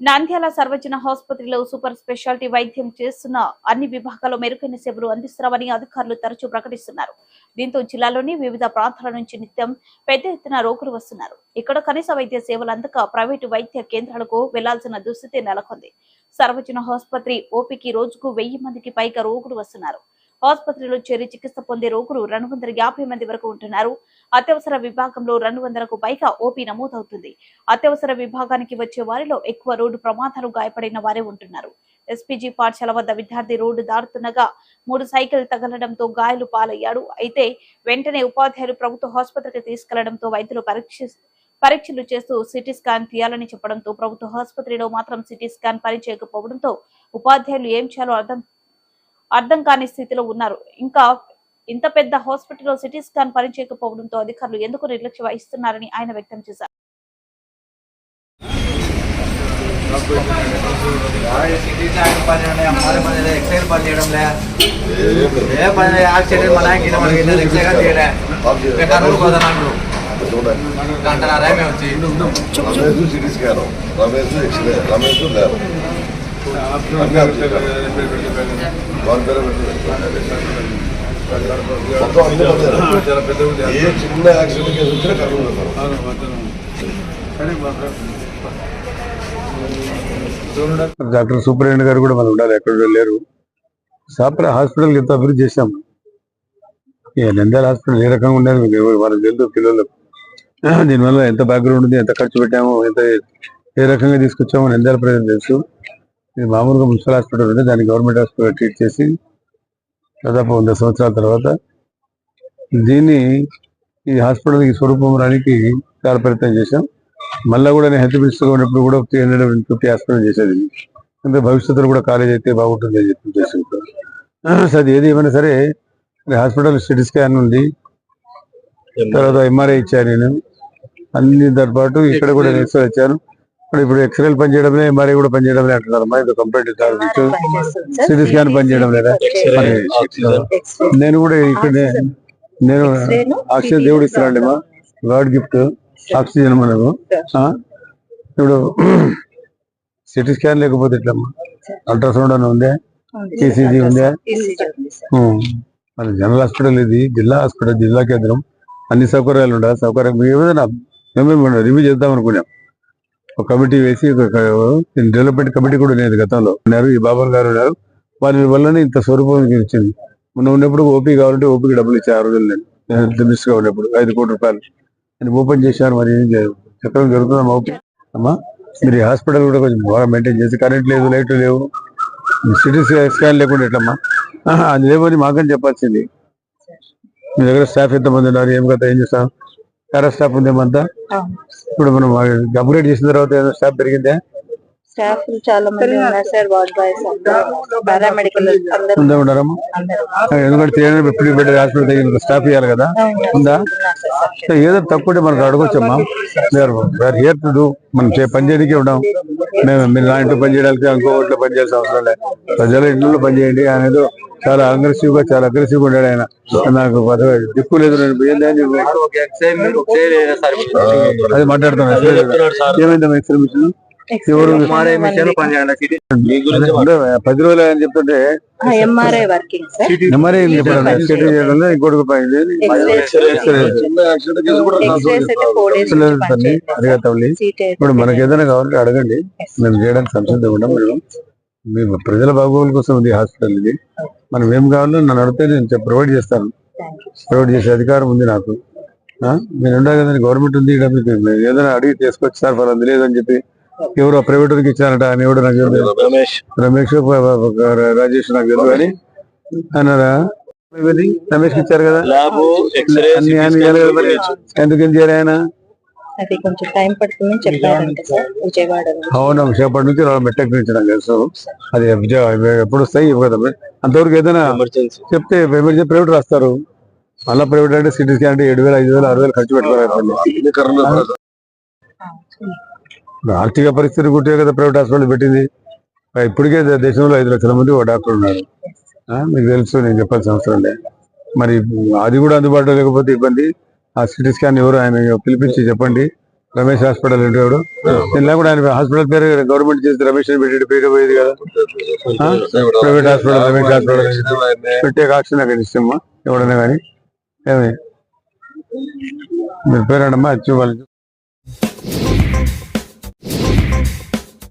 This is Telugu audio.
నంద్యాల సర్వజన ఆసుపత్రిలో సూపర్ స్పెషాలిటీ వైద్యం చేస్తున్న అన్ని విభాగాల్లో మెరుగైన సేవలు అందిస్తున్నామని అధికారులు తరచూ ప్రకటిస్తున్నారు. దీంతో జిల్లాలోని వివిధ ప్రాంతాల నుంచి నిత్యం పెద్ద ఎత్తున రోగులు వస్తున్నారు. ఇక్కడ కనీస వైద్య సేవలు అందక ప్రైవేటు వైద్య కేంద్రాలకు వెళ్ళాల్సిన దుస్థితి నెలకొంది. సర్వజన ఆసుపత్రి ఓపీకి రోజుకు వెయ్యి మందికి పైగా రోగులు వస్తున్నారు. ఆసుపత్రిలో చేరి చికిత్స పొందే రోగులు రెండు వందల యాభై మంది వరకు ఉంటున్నారు. అత్యవసర విభాగంలో రెండు వందలకు పైగా ఓపీ నమోదవుతుంది. అత్యవసర విభాగానికి వచ్చే వారిలో ఎక్కువ రోడ్డు ప్రమాదాలు గాయపడిన వారే ఉంటున్నారు. ఎస్పీజీ పాఠశాల వద్ద విద్యార్థి రోడ్డు దారుతుండగా మూడు సైకిల్ తగలడంతో గాయాలు పాలయ్యాడు. అయితే వెంటనే ఉపాధ్యాయులు ప్రభుత్వ ఆసుపత్రికి తీసుకెళ్ళడంతో వైద్యులు పరీక్ష పరీక్షలు చేస్తూ సిటీ స్కాన్ తీయాలని చెప్పడంతో ప్రభుత్వ ఆసుపత్రిలో మాత్రం సిటీ స్కాన్ పని చేయకపోవడంతో ఉపాధ్యాయులు ఏం చేయాలో అర్థం అర్థం కాని స్థితిలో ఉన్నారు ఇంకా ఇంత పెద్ద హాస్పిటల్లో సిటీ స్కాన్ పనిచేయకపోవడంతో అధికారులు ఎందుకు నిర్లక్ష్య వహిస్తున్నారని ఆయన వ్యక్తం చేశారు రమేష్ మొత్తం అన్ని ఏ చిన్న యాక్సిడెంట్ కేసు వచ్చినా కర్నూలు వెళ్తారు. డాక్టర్ సూపరింటెండెంట్ గారు కూడా మనం ఉండాలి ఎక్కడ లేరు. సాపర హాస్పిటల్ ఎంత అభివృద్ధి చేశాం? ఇక నంద్యాల హాస్పిటల్ ఏ రకంగా ఉండేది మీకు? వాళ్ళకి తెలుసు పిల్లలకు దీనివల్ల ఎంత బ్యాక్గ్రౌండ్ ఉంది ఎంత ఖర్చు పెట్టామో ఎంత ఏ రకంగా తీసుకొచ్చామో నంద్యాల ప్రజలు తెలుసు. ఇది మామూలుగా మున్సిపల్ హాస్పిటల్ ఉంది దాన్ని గవర్నమెంట్ హాస్పిటల్ ట్రీట్ చేసి దాదాపు వంద సంవత్సరాల తర్వాత దీన్ని ఈ హాస్పిటల్కి స్వరూపం రానికి చాలా ప్రయత్నం చేశాం. మళ్ళా కూడా నేను హెల్త్ మినిస్టర్ ఉన్నప్పుడు కూడా త్రీ హండ్రెడ్ ఫిఫ్టీ హాస్పిటల్ చేసేది. అంటే భవిష్యత్తులో కూడా కాలేజ్ అయితే బాగుంటుంది అని చెప్పి ఉద్దేశంతో సో అది ఏది ఏమైనా సరే హాస్పిటల్ సిటీ స్కాన్ ఉంది. తర్వాత ఎంఆర్ఐ ఇచ్చాను నేను. అన్ని దాని పాటు ఇక్కడ కూడా నేను ఇచ్చాను. ఇప్పుడు ఇప్పుడు ఎక్స్రేలు పనిచేయడం ఎంఆర్ఐ కూడా పనిచేయడం లేదు అంటున్నారు అమ్మా. ఇది కంప్లీట్ సిటీ స్కాన్ పనిచేయడం లేదా? మరి నేను కూడా ఇక్కడ నేను ఆక్సిజన్ దేవుడు ఇస్తున్నాడు మా గాడ్ గిఫ్ట్ ఆక్సిజన్ మనకు. ఆ? ఇప్పుడు సిటీ స్కాన్ లేకపోతే ఎట్లమ్మా? అల్ట్రాసౌండ్ అని ఉందే? ఈసీజీ ఉందే. మన జనరల్ హాస్పిటల్ ఇది జిల్లా హాస్పిటల్ జిల్లా కేంద్రం. అన్ని సౌకర్యాలు ఉండాలి. సౌకర్యం ఏదైనా మేమే రివ్యూ చేద్దాం అనుకున్నాం. ఒక కమిటీ వేసి డెవలప్మెంట్ కమిటీ కూడా లేదు గతంలో. ఉన్నారు ఈ బాబన్ గారు ఉన్నారు. వారి వల్లనే ఇంత స్వరూపం ఇచ్చింది మొన్న ఉన్నప్పుడు ఓపీ కావాలంటే ఓపీకి డబ్బులు ఇచ్చే ఆ రోజులు నేను. మినిస్టర్గా గా ఉన్నప్పుడు ఐదు కోట్ల రూపాయలు అని ఓపెన్ చేశారు మరి ఏం చేయాలి? చక్రం జరుగుతుందమ్మా ఓపీ? అమ్మా మీరు హాస్పిటల్ కూడా కొంచెం బాగా మెయింటైన్ చేసి కరెంట్ లేదు లైట్ లేవు. సిటీ స్కాన్ లేకుండా ఎట్లమ్మా? అది లేవని మాకని చెప్పాల్సింది. మీ దగ్గర స్టాఫ్ ఎంతమంది ఉన్నారు? ఏం కదా ఏం చేస్తాం? పారా స్టాఫ్ ఉందేమంతా ఇప్పుడు మనం అప్గ్రేడ్ చేసిన తర్వాత ఏదో స్టాఫ్ పెరిగిందే? స్టాఫ్ చాలా మంది ఉన్నారు సార్ వార్డ్ బాయ్స్ పారామెడికల్ అందరూ. ఎందుకంటే three pre bed hospital staff ఇవ్వాలి కదా? ఉందా? సో ఏదో తక్కువ మనకు అడగొచ్చమ్మా. వేర్ హియర్ టు డూ మనం చే- పని చేయడానికే ఉన్నాం మేము మీరు నా ఇంట్లో పని చేయడానికి ఇంకో ఇంట్లో పని చేయాల్సిన అవసరం లేదు ప్రజల ఇంట్లో పని చేయండి. ఆయన ఏదో చాలా అగ్రెసివ్గా చాలా అగ్రెసివ్గా ఉన్నాడు ఆయన. నాకు పదవి దిక్కు లేదు అది మాట్లాడుతున్నాను. ఏమైందమ్మా ఎక్స్ట్రీమిషన్ ఎంఆర్ఐ పది రోజులు అని చెప్తుంటే ఎంఆర్ఐ వర్కింగ్ సార్ మరి ఇంకోటి ఇప్పుడు మనకి ఏదైనా కావాలంటే అడగండి. మేము చేయడానికి సంసిద్ధంగా ఉన్నాం. మేము మీ ప్రజల బాగోగుల కోసం ఉంది హాస్పిటల్ ఇది. మనం ఏం కావాలో నన్ను అడిగితే నేను ప్రొవైడ్ చేస్తాను. ప్రొవైడ్ చేసే అధికారం ఉంది నాకు. ఆ? మీరు ఉండాలి కదండి గవర్నమెంట్ ఉంది ఇక్కడ మీకు ఏదైనా అడిగి తీసుకొచ్చి సార్ ఫలాంది లేదని చెప్పి ఎవరు ప్రైవేట్ వారికి ఇచ్చారట అని ఎవడు నాకు. రమేష్. రమేష్ రాజేష్ నాకు తెలియదు అని. అన్నారా? రమేష్ ఇచ్చారు కదా? అన్ని ఆయన ఇవ్వాలి కదా మరి ఎందుకు ఏం చేయాలి ఆయన? అది కొంచెం టైం పడుతుందని చెప్పారంట సార్ విజయవాడలో అవును సేపటి నుంచి రావడం మెట్టెక్ నుంచి నాకు తెలుసు. అది ఎప్పుడు వస్తాయి కదా అంతవరకు ఏదైనా ఎమర్జెన్సీ చెప్తే ఎమర్జెన్సీ ప్రైవేట్ రాస్తారు. మళ్ళీ ప్రైవేట్ అంటే సిటీ స్కాన్ అంటే ఏడు వేలు ఐదు వేలు ఆరు వేలు ఖర్చు పెట్టుకోవాలి. ఇప్పుడు ఆర్థిక పరిస్థితి గుట్టే కదా ప్రైవేట్ హాస్పిటల్ పెట్టింది. ఇప్పటికే దేశంలో ఐదు లక్షల మంది ఒక డాక్టర్ ఉన్నారు. మీకు తెలుసు నేను చెప్పాల్సిన అవసరం లేదు మరి అది కూడా అందుబాటులో లేకపోతే ఇబ్బంది. ఆ సిటీ స్కాన్ ఎవరు ఆయన పిలిపించి చెప్పండి. రమేష్ హాస్పిటల్ అంటే ఇలా కూడా ఆయన హాస్పిటల్ పేరు గవర్నమెంట్ చేసి రమేష్ పెట్టి పేరు పోయేది కదా. ప్రైవేట్ హాస్పిటల్ రమేష్ హాస్పిటల్ పెట్టే కాక్షన్ నాకు ఇష్టమ్మా? ఎవడన్నా కానీ. ఏమి? మీరు పేరండమ్మా చూపాలి